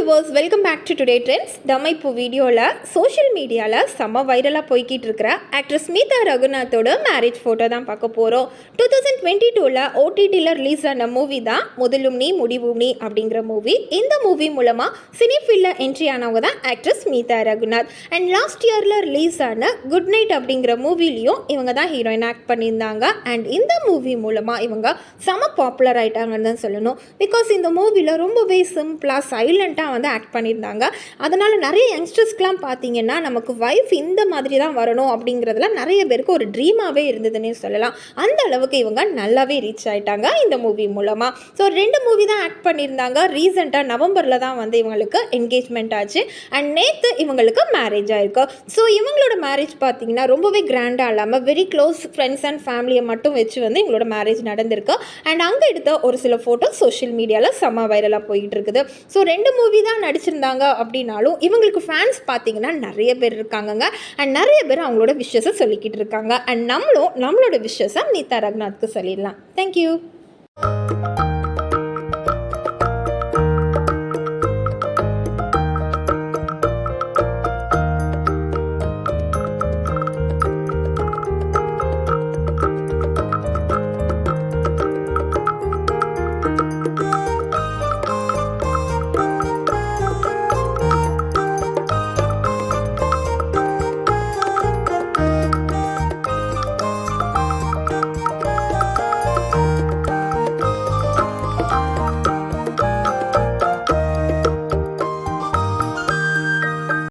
Viewers welcome back to today trends நம்ம இப்போ வீடியோவில் சோஷியல் மீடியாவில் செம்ம வைரலாக போய்கிட்டு இருக்கிற ஆக்ட்ரஸ் ஸ்மிதா ரகுநாத்தோட மேரேஜ் ஃபோட்டோ தான் பார்க்க போகிறோம் டூ தௌசண்ட் டுவெண்ட்டி டூவில் ஓடிடியில் ரிலீஸ் ஆன மூவி தான் முதலும் நீ முடிவும் நீ அப்படிங்கிற மூவி இந்த மூவி மூலமாக சினி ஃபீல்டில் என்ட்ரி ஆனவங்க தான் actress Smitha Raghunath. And last இயரில் ரிலீஸ் ஆன குட் நைட் அப்படிங்கிற மூவிலையும் இவங்க தான் ஹீரோயின் ஆக்ட் பண்ணியிருந்தாங்க. அண்ட் இந்த மூவி மூலமாக இவங்க செம பாப்புலர் ஆகிட்டாங்கன்னு தான் சொல்லணும். பிகாஸ் இந்த மூவியில் ரொம்பவே சிம்பிளாக சைலண்ட்டாக வந்து ஆக்ட் பண்ணியிருந்தாங்க. அதனால் நிறைய யங்ஸ்டர்ஸ்க்கெலாம் பார்த்தீங்கன்னா நமக்கு வைஃப் இந்த மாதிரி தான் வரணும் அப்படிங்கிறதுலாம் நிறைய பேருக்கு ஒரு ட்ரீமாகவே இருந்ததுன்னே சொல்லலாம். அந்த அளவுக்கு இவங்க நல்லாவே ரீச் ஆகிட்டாங்க இந்த மூவி மூலமாக ஸோ ரெண்டு மூவி தான் ஆக்ட் பண்ணியிருந்தாங்க. ரீசெண்டாக நவம்பரில் தான் வந்து இவங்களுக்கு என்கேஜ்மெண்ட் ஆச்சு. அண்ட் நேற்று இவங்களுக்கு மேரேஜ் ஆயிருக்கு. ஸோ இவங்களோட மேரேஜ் பார்த்தீங்கன்னா ரொம்பவே கிராண்டாக இல்லாமல் வெரி க்ளோஸ் ஃப்ரெண்ட்ஸ் அண்ட் ஃபேமிலியை மட்டும் வச்சு வந்து இவங்களோட மேரேஜ் நடந்திருக்கு. அண்ட் அங்கே எடுத்த ஒரு சில ஃபோட்டோ சோஷியல் மீடியாவில் செம்ம வைரலாக போயிட்டு இருக்குது. ஸோ ரெண்டு மூவி தான் நடிச்சிருந்தாங்க அப்படின்னாலும் இவங்களுக்கு ஃபேன்ஸ் பார்த்தீங்கன்னா நிறைய பேர் இருக்காங்கங்க. அண்ட் நிறைய பேர் அவங்களோட விஷஸை சொல்லிக்கிட்டு இருக்காங்க. அண்ட் நம்மளும் நம்மளோட விஷஸை நீதா ரகுநாத்க்கு சொல்லிடலாம். தேங்க்யூ